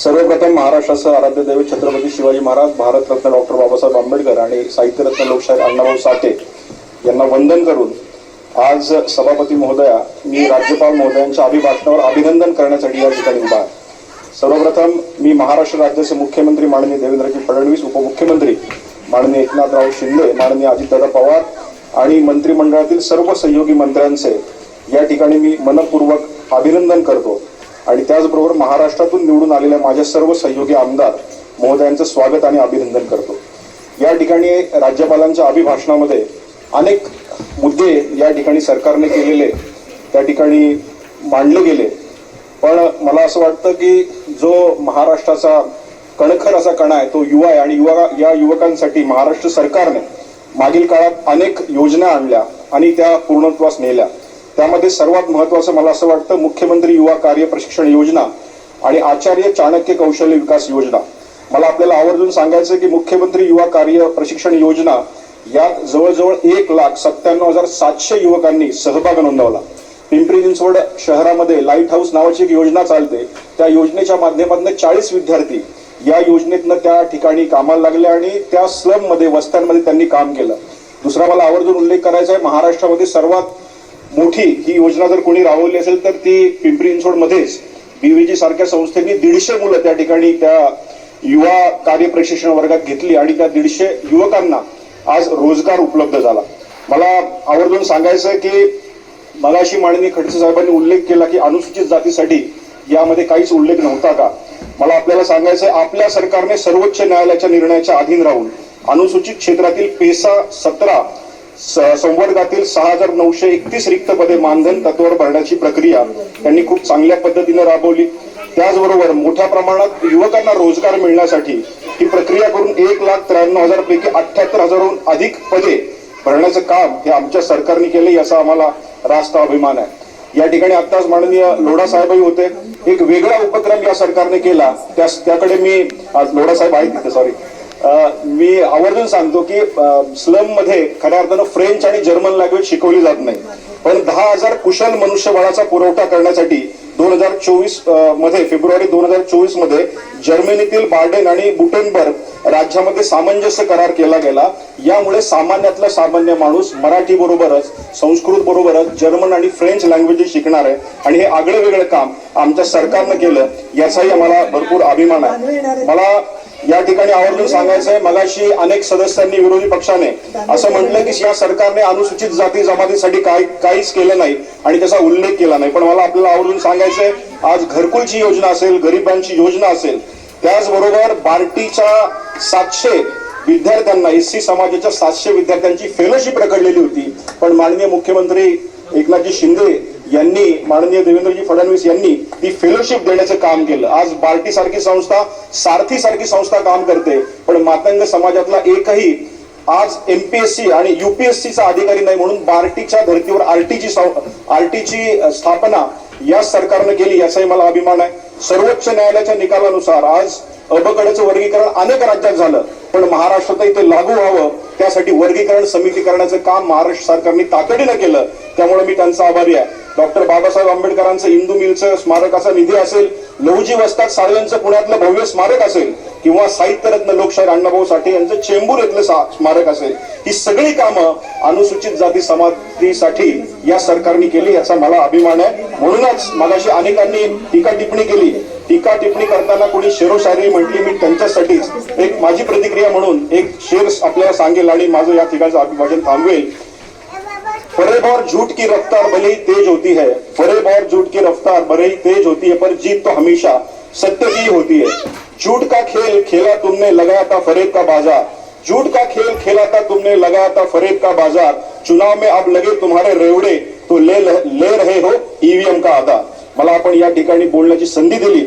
सर्वप्रथम महाराष्ट्राचं आराध्य दैवत छत्रपती शिवाजी महाराज भारतरत्न डॉक्टर बाबासाहेब आंबेडकर आणि साहित्यरत्न लोकशाहीर अण्णाभाऊ साठे यांना वंदन करून आज सभापती महोदया मी राज्यपाल महोदयांच्या अभिभाषणावर अभिनंदन करण्यासाठी या ठिकाणी उभा आहे. सर्वप्रथम मी महाराष्ट्र राज्याचे मुख्यमंत्री माननीय देवेंद्रजी फडणवीस उपमुख्यमंत्री माननीय एकनाथराव शिंदे माननीय अजितदादा पवार आणि मंत्रिमंडळातील सर्व सहयोगी मंत्र्यांचे या ठिकाणी मी मनपूर्वक अभिनंदन करतो. आणि त्याचबरोबर महाराष्ट्रातून निवडून आलेल्या माझ्या सर्व सहयोगी आमदार महोदयांचं स्वागत आणि अभिनंदन करतो. या ठिकाणी राज्यपालांच्या अभिभाषणामध्ये अनेक मुद्दे या ठिकाणी सरकारने केलेले त्या ठिकाणी मांडले गेले. पण मला असं वाटतं की जो महाराष्ट्राचा कणखर असा कणा आहे तो युवा आहे आणि युवा या युवकांसाठी महाराष्ट्र सरकारने मागील काळात अनेक योजना आणल्या आणि त्या पूर्णत्वास नेल्या. त्यामध्ये सर्वात महत्वाचं मला असं वाटतं मुख्यमंत्री युवा कार्य प्रशिक्षण योजना आणि आचार्य चाणक्य कौशल्य विकास योजना. मला आपल्याला आवर्जून सांगायचं की मुख्यमंत्री युवा कार्य प्रशिक्षण योजना या जवळजवळ एक लाख सत्त्याण्णव हजार सातशे युवकांनी सहभाग नोंदवला. पिंपरी चिंचवड शहरामध्ये लाइट हाऊस नावाची एक योजना चालते. त्या योजनेच्या माध्यमातून चाळीस विद्यार्थी या योजनेतनं त्या ठिकाणी कामाला लागले आणि त्या स्लममध्ये वस्त्यांमध्ये त्यांनी काम केलं. दुसरा मला आवर्जून उल्लेख करायचा आहे महाराष्ट्रामध्ये सर्वात मोठी ही योजना जर कोणी राबवली असेल तर ती पिंपरी चिंचवड बीव्हीजी सारख्या संस्थेने दीडशे मुलं त्या ठिकाणी त्या युवा कार्य प्रशिक्षण वर्गात घेतली आणि त्या दीडशे युवकांना आज रोजगार उपलब्ध झाला. मला आवर्जून सांगायचं की की अशी माननीय खडसे साहेबांनी उल्लेख केला की अनुसूचित जातीसाठी यामध्ये काहीच उल्लेख नव्हता का? मला आपल्याला सांगायचं आहे आपल्या सरकारने सर्वोच्च न्यायालयाच्या निर्णयाच्या अधीन राहून अनुसूचित क्षेत्रातील पेसा सतरा संवर्गातील सहा हजार नऊशे एकतीस रिक्त पदे मानधन तत्वावर भरण्याची प्रक्रिया त्यांनी खूप चांगल्या पद्धतीने राबवली. त्याचबरोबर मोठ्या प्रमाणात युवकांना रोजगार मिळण्यासाठी ही प्रक्रिया करून एक लाख त्र्याण्णव हजार पैकी अठ्याहत्तर हजारहून अधिक पदे भरण्याचं काम हे आमच्या सरकारने केले याचा आम्हाला रास्त अभिमान आहे. या ठिकाणी आताच माननीय लोढा साहेबही होते. एक वेगळा उपक्रम या सरकारने केला. त्या त्याकडे मी आज लोढा साहेब आहेत तिथे सॉरी मी आवर्जून सांगतो की स्लममध्ये खऱ्या अर्थानं फ्रेंच आणि जर्मन लँग्वेज शिकवली जात नाही. पण दहा हजार कुशल मनुष्यबळाचा पुरवठा करण्यासाठी दोन हजार चोवीसमध्ये फेब्रुवारी दोन हजार चोवीसमध्ये जर्मनीतील बार्डेन आणि बुटेनबर्ग राज्यामध्ये सामंजस्य करार केला गेला. यामुळे सामान्यातला सामान्य माणूस मराठी बरोबरच संस्कृत बरोबरच जर्मन आणि फ्रेंच लँग्वेजेस शिकणार आहे. आणि हे आगळं वेगळं काम आमच्या सरकारनं केलं याचाही आम्हाला भरपूर अभिमान आहे. मला या ठिकाणी आवर्जून सांगायचंय मगाशी अनेक सदस्यांनी विरोधी पक्षाने असं म्हटलं की या सरकारने अनुसूचित जाती जमातीसाठी काय काहीच केलं नाही आणि त्याचा उल्लेख केला नाही. पण मला आपल्याला आवर्जून सांगायचंय आज घरकुलची योजना असेल गरिबांची योजना असेल त्याचबरोबर बार्टीच्या सातशे विद्यार्थ्यांना एस सी समाजाच्या सातशे विद्यार्थ्यांची फेलोशिप रखडलेली होती. पण माननीय मुख्यमंत्री एकनाथजी शिंदे यांनी माननीय देवेंद्रजी फडणवीस यांनी ती फेलोशिप देण्याचं काम केलं. आज बार्टी सारखी संस्था सारथी सारखी संस्था काम करते पण मातंग समाजातला एकही आज एमपीएससी आणि युपीएससीचा अधिकारी नाही म्हणून बार्टीच्या धर्तीवर आरटीची आरटीची स्थापना या सरकारनं केली याचाही मला अभिमान आहे. सर्वोच्च न्यायालयाच्या निकालानुसार आज अबकडेचं वर्गीकरण अनेक राज्यात झालं पण महाराष्ट्रातही ते लागू व्हावं त्यासाठी वर्गीकरण समिती करण्याचं काम महाराष्ट्र सरकारने तातडीनं केलं त्यामुळे मी त्यांचा आभारी आहे. डॉक्टर बाबासाहेब आंबेडकरांचं इंदू मिलचं स्मारकाचा निधी असेल लहुजी वस्तात साळव्यांचं पुण्यातलं भव्य स्मारक असेल किंवा साहित्यरत्न लोकशाहीर अण्णाभाऊ साठे यांचं चेंबूर येथलं स्मारक असेल ही सगळी कामं अनुसूचित जाती समाजासाठी या सरकारने केली याचा मला अभिमान आहे. म्हणूनच मगाशी अनेकांनी टीका टिप्पणी केली. टीका टिप्पणी करताना कोणी शेरोशायरी म्हटली मी त्यांच्यासाठीच. एक माझी प्रतिक्रिया म्हणून एक शेर आपल्याला सांगेल आणि माझं या ठिकाणचं अभिभाषण थांबवेल. फरेब और झूठ की रफ्तार भले ही तेज होती है फरेब और झूठ की रफ्तार भले ही तेज होती है, पर जीत तो हमेशा सत्य की होती है। झूठ का खेल खेला तुमने, लगाया था फरेब का बाज़ार। झूठ का खेल खेला था तुमने, लगाया था फरेब का बाज़ार। चुनाव में अब लगे तुम्हारे रेवड़े तो ले ले रहे हो ईवीएम का आधार। मला आपण या ठिकाणी बोलण्याची संधी दिली.